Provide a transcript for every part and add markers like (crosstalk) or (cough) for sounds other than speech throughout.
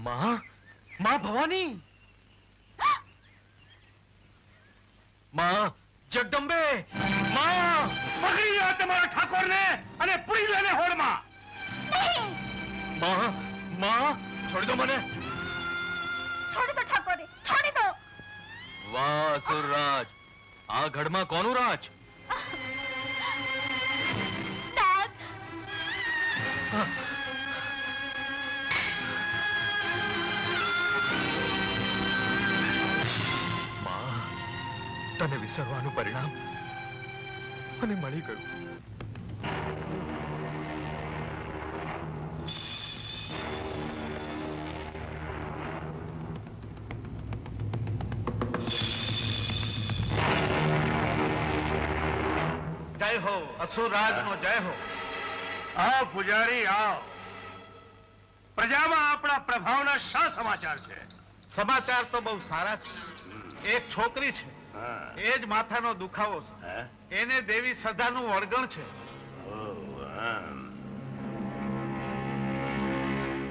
માં? માં ભવાની? માં જગદંબે! માં પકડી લો તમારા ઠાકોરને અને પૂરી લેને હોડમાં માં માં છોડી દો મને. છોડી દો ઠાકોરે છોડી દો. વાહ સુરરાજ આ ઘડમાં કોનું રાજ? નાગ તને વિસરવાનું પરિણામ મને મળી ગયું. જય હો અસુરરાજ નો જય હો. આવ પૂજારી આવો. પ્રજામાં આપણા પ્રભાવના શા સમાચાર છે? સમાચાર તો બહુ સારા છે. એક છોકરી છે. એ જ માથાનો દુખાવો છે. એને દેવી શ્રદ્ધાનું વળગણ છે.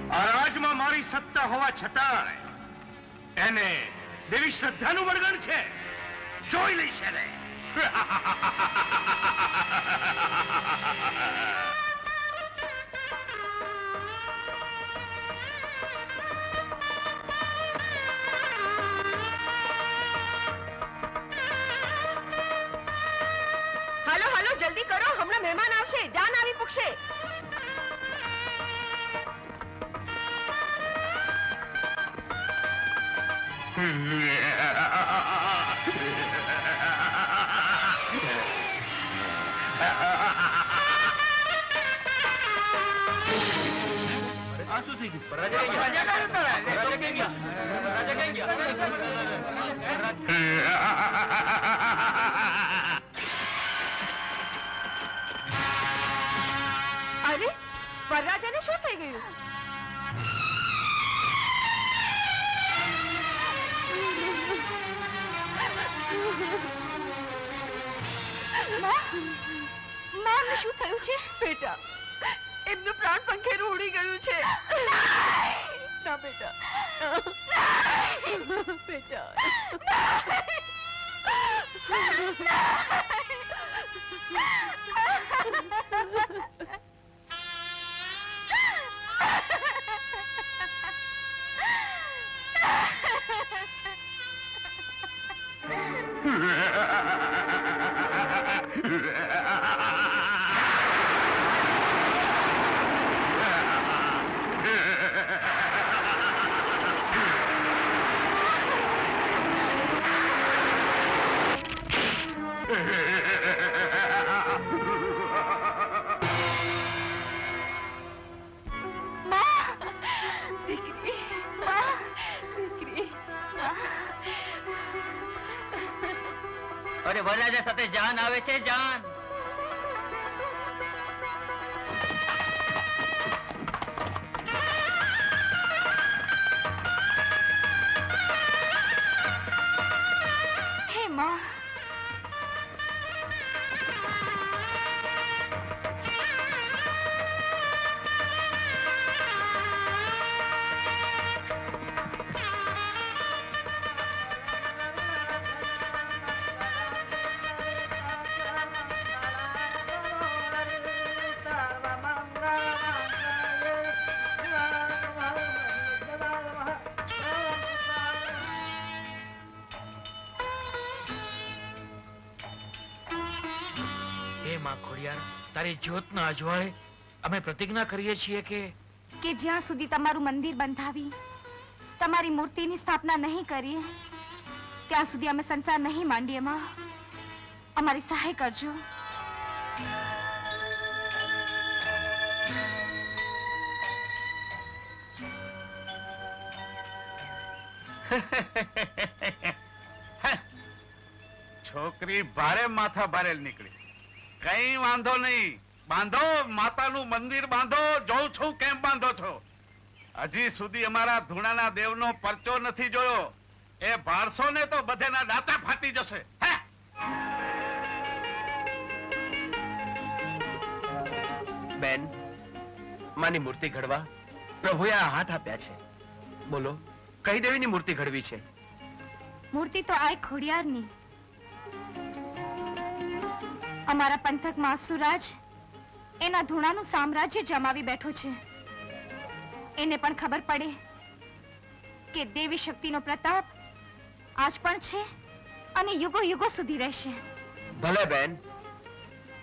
આ રાજમાં મારી સત્તા હોવા છતાંય એને દેવી શ્રદ્ધાનું વળગણ છે. જોઈ લઈશ એને. (laughs) કરો મહેમાન આવશે જાન આવી પૂછશે શું થઈ ગયું? વરરાજાને શું થઈ ગયું? મામને શું થયું છે? બેટા એમનું પ્રાણ પંખેરું ઉડી ગયું છે. ના બેટા. બેટા. જાન આવે છે જાન. હે માં માં ખોડિયાર તારી જ્યોત ના અજવાળે અમે પ્રતિજ્ઞા કરીએ છીએ કે કે જ્યાં સુધી તમારું મંદિર બંધાવી તમારી મૂર્તિની સ્થાપના નહીં કરીએ ત્યાં સુધી અમે સંસાર નહીં માંડીએ માં. અમારી સહાય કરજો. (laughs) છોકરી ભારે માથા ભારે નીકળી. કઈ વાંધો નહીં. બાંધો માતાનું મંદિર બાંધો જોઉં છું કેમ બાંધો છો. હજી સુધી અમારા ધૂણાના દેવનો પરચો નથી જોયો. એ ભારસો ને તો બધેના દાંતા ફાટી જશે. હે? બેન માની મૂર્તિ ઘડવા પ્રભુએ આ હાથ આપ્યા છે. બોલો કઈ દેવીની મૂર્તિ ઘડવી છે? મૂર્તિ તો આ ખોડિયારની. અમારા પંથકમાં અસુરાજ એના ધૂણાનું સામ્રાજ્ય જમાવી બેઠો છે. એને પણ ખબર પડે કે દેવી શક્તિનો પ્રતાપ આજ પણ છે અને યુગો યુગો સુધી રહેશે. ભલે બેન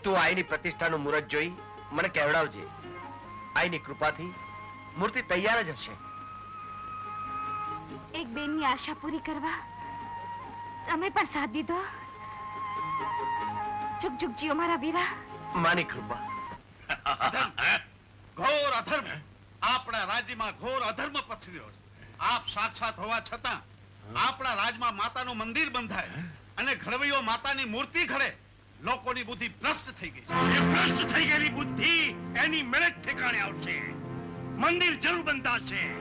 તું આઈની પ્રતિષ્ઠાનું મુહૂર્ત જોઈ મને કહેવડાવજે. આઈની કૃપાથી મૂર્તિ તૈયાર જ હશે. એક બેનની આશા પૂરી કરવા તમે પણ સાથ દીધો. ચુક જુગ જીઓ મારા વીરા. માની કૃપા. ઘોર અધર્મ. આપણા રાજ્યમાં ઘોર અધર્મ પસર્યો છે. આપ સાક્ષાત હોવા છતાં આપણા રાજમાં માતાનું મંદિર બંધાય અને ઘડવૈયો માતાની મૂર્તિ ઘડે. લોકોની બુદ્ધિ ભ્રષ્ટ થઈ ગઈ છે. એ ભ્રષ્ટ થઈ ગયેલી બુદ્ધિ એની મેળે જ ઠેકાણે આવશે. મંદિર જરૂર બંધાશે.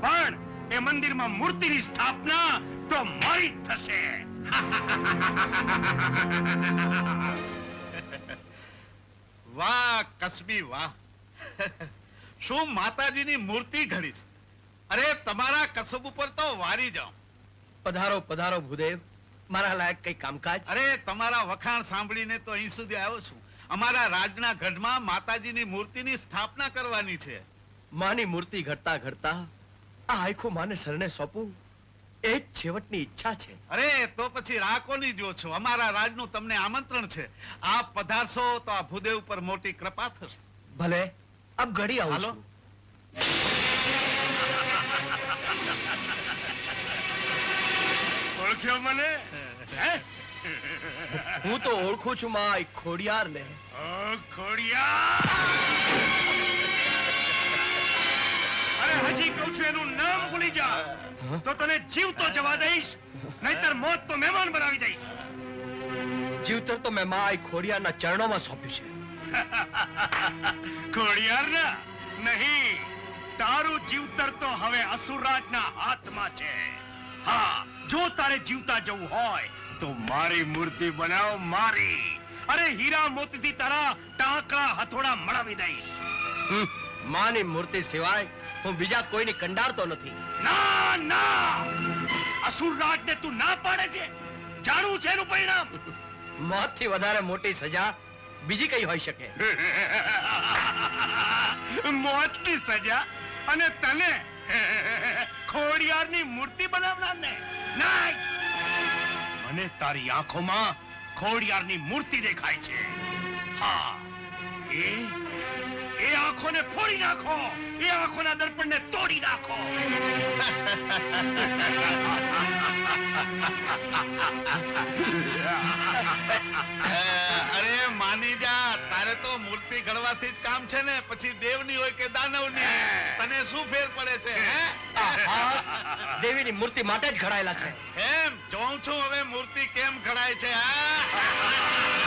પણ એ મંદિરમાં મૂર્તિની સ્થાપના તો મારી જ થશે. (laughs) વાહ કસબી વાહ. (laughs) શું માતાજીની મૂર્તિ ઘડી છે? અરે તમારા કસબ ઉપર તો વારી જાઓ. પધારો પધારો ભૂદેવ. મારા લાયક કઈ કામકાજ? અરે તમારા વખાણ સાંભળીને તો અહીં સુધી આવ્યો છું. અમારા રાજના ગઢમાં માતાજીની મૂર્તિની સ્થાપના કરવાની છે. માની મૂર્તિ ઘડતા ઘડતા આ આખું માને શરણે સોંપું? એ જ છેવટની ઈચ્છા છે. અરે તો પછી રાહ કોની જો છો? અમારા રાજનું તમને આમંત્રણ છે. આ પધારશો તો આ ભૂદેવ ઉપર મોટી કૃપા થશે. ભલે અબ ઘડી આવું હાલો. છું. ઓળખ્યો મને? હે? હું તો ઓળખું છું માય આ ખોડિયાર ને ઓ ખોડિયાર! અરે હજી કહું છું એનું નામ ભૂલી જા. તો તને જીવતો જવા દઈશ નહીતર મોત તો મહેમાન બનાવી દઈશ. જીવતર તો મેં માં ખોડિયારના ચરણોમાં સોંપ્યું છે. (laughs) ખોડિયાર ના નહીં તારું જીવતર તો હવે અસુરરાજના હાથમાં છે. હા જો તારે જીવતા જવું હોય તો મારી મૂર્તિ બનાવ મારી. અરે હીરા મોતીથી તારા ટાંકડા હથોડા મળાવી દઈશ. માની મૂર્તિ સિવાય હું બીજા કોઈની કંડારતો નથી. ના ના! અસુર રાજને તું ના પાડે છે. જાણવું છે એનું પરિણામ? (laughs) મોતથી વધારે મોટી સજા બીજી કઈ હોઈ શકે? (laughs) મોતની સજા અને તને (laughs) ખોડિયારની મૂર્તિ બનાવનારને. ના મને તારી આંખોમાં ખોડિયારની મૂર્તિ દેખાય છે. હા એ એ આંખોને ફોડી નાખો. એ આંખોના દર્પણને તોડી નાખો. અરે માની જા તારે તો મૂર્તિ ઘડવાથી જ કામ છે ને. પછી દેવની હોય કે દાનવની? તને શું ફેર પડે છે હે? આ દેવીની મૂર્તિ માટે જ ઘડાયેલા છે. એમ? જોઉં છું હવે મૂર્તિ કેમ ઘડાય છે હા?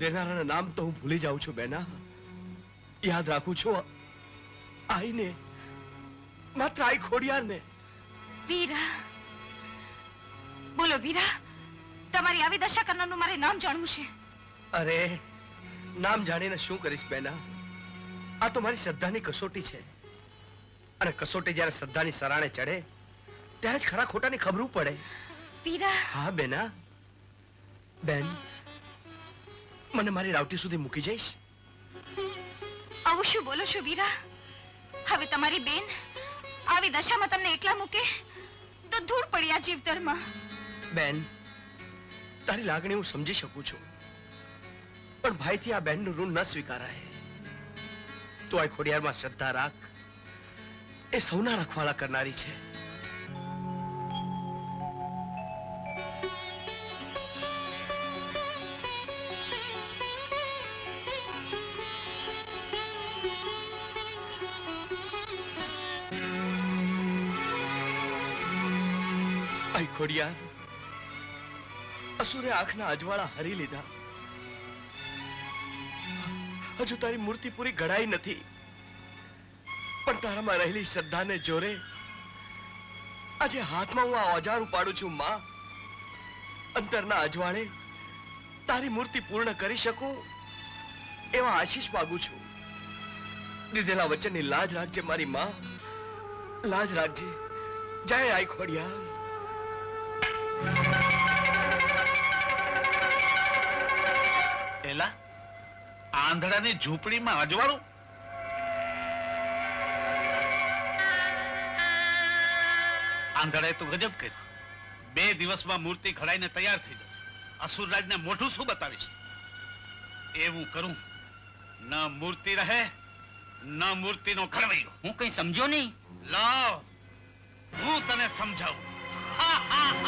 દેનારાના નામ તો હું ભૂલી જાઉં છું બેના. યાદ રાખું છું આઈને માત્ર આઈ ખોડિયારને. વીરા. બોલો વીરા તમારી આવી દશા કરનારનું મારે નામ જાણવું છે? અરે નામ જાણીને શું કરીશ બેના? આ તો મારી શ્રદ્ધાની કસોટી છે. અને કસોટી જ્યારે શ્રદ્ધાની સરાણે ચડે ત્યારે જ ખરા ખોટાની ખબરું પડે. વીરા. હા બેના. બેન મને મારી રાવટી સુધી મૂકી જઈશ? આવું શું બોલો છો વીરા. હવે તમારી બેન આવી દશામાં તમને એકલા મૂકે તો ધૂળ પડી આ જીવતરમાં બેન તારી લાગણી હું સમજી શકું છું. પણ ભાઈથી આ બેનનું ઋણ ન સ્વીકારાય. તો આ ખોડિયારમાં શ્રદ્ધા રાખ. એ સૌના રખવાળા કરનારી છે. આઈ ખોડિયાર. અસુરે આંખના અજવાળા હરી લીધા. હજુ તારી મૂર્તિ પૂરી ઘડાઈ નથી. પણ તારામાં રહેલી શ્રદ્ધાને જોરે આજે હાથમાં હું આ ઓજાર ઉપાડું છું, માં. અંતરના અજવાળે તારી મૂર્તિ પૂર્ણ કરી શકું એવા આશીષ માંગુ છું. દીધેલા વચનની લાજ રાખજે મારી માં. લાજ રાખજે. જય આઈ ખોડિયા એલા આંધળાની ઝૂંપડીમાં અજવાળું. આંધળાએ તો ગજબ કર્યું. બે દિવસમાં મૂર્તિ ઘડાઈને તૈયાર થઈ જશે. અસુરરાજને મોઢું શું બતાવીશ? એવું કરું ન મૂર્તિ રહે ન મૂર્તિનો ઘડવૈયો હું કઈ સમજો નહીં? લાવ હું તને સમજાવું. આંધળો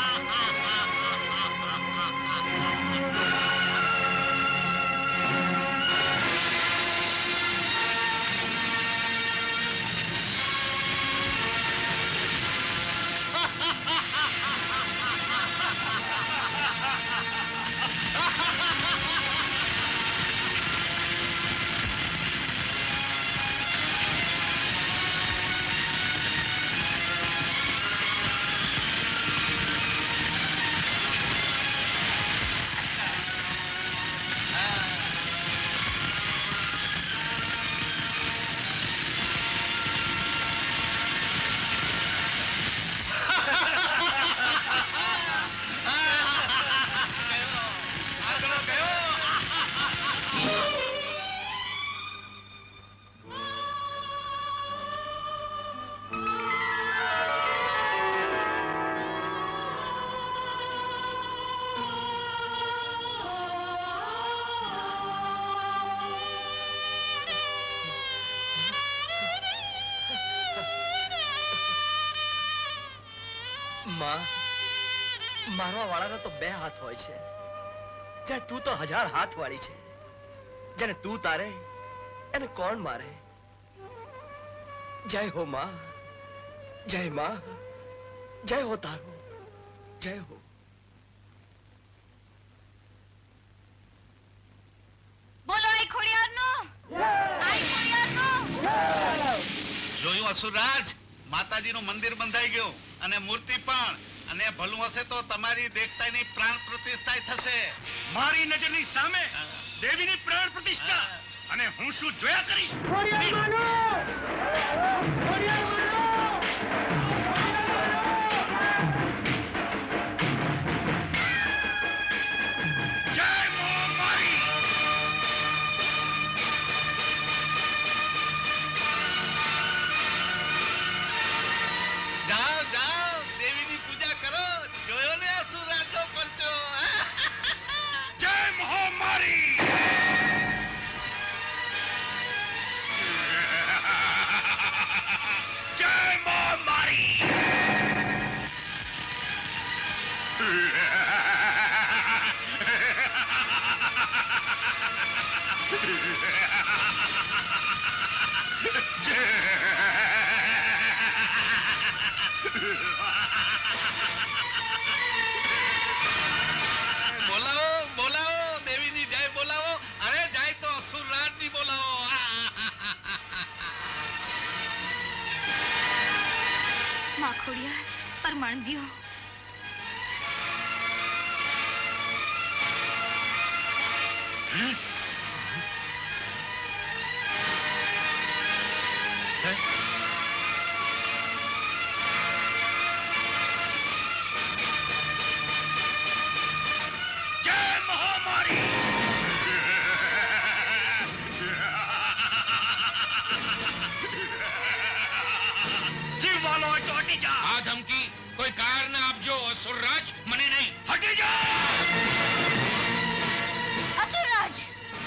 માં મારવા વાળાનો તો બે હાથ હોય છે. જ્યાં તું તો હજાર હાથ વાળી છે. જેને તું તારે એને કોણ મારે? જય હો માં જય માં જય હો તારો જય હો. જોયું! અસુરરાજ માતાજીનું મંદિર બંધાઈ ગયું. અને મૂર્તિ પણ. અને ભલું હશે તો તમારી દેખતાની પ્રાણ પ્રતિષ્ઠા થશે. મારી નજરની સામે દેવીની પ્રાણ પ્રતિષ્ઠા. અને હું શું જોયા કરી? બોલાવો બોલાવો દેવીની જય બોલાવો. અરે જાય તો અસુરરાજની બોલાવો. માં ખોડિયાર પરમાણ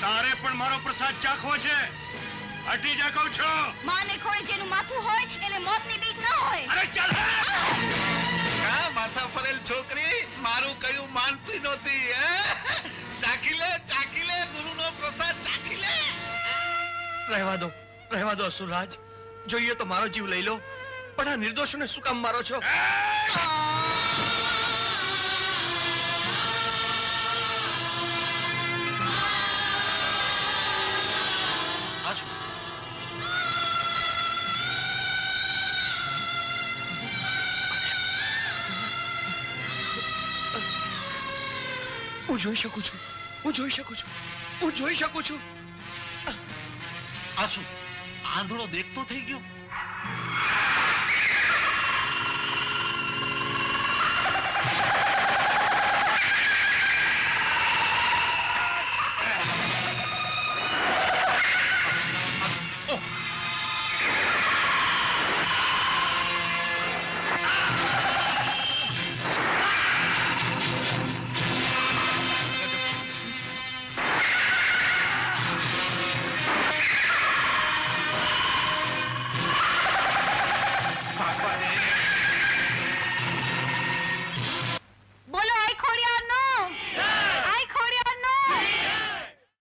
તારે પણ મારો પ્રસાદ ચાખવો છે. હટી જા કહું છું. માને ખોળે જેનું માથું હોય એને મોતની બીક ન હોય. અરે ચાલ કા માથા ફરેલ છોકરી? મારું કયું માનતી નહોતી હે? ચાખી લે ચાખી લે ગુરુનો પ્રસાદ ચાખી લે. રહેવા દો રહેવા દો અસુરરાજ. જોઈએ તો મારો જીવ લઈ લો. પણ આ નિર્દોષોને શું કામ મારો છો? હું જોઈ શકું છું. હું જોઈ શકું છું. હું જોઈ શકું છું. આ શું? આંધળો દેખતો થઈ ગયો?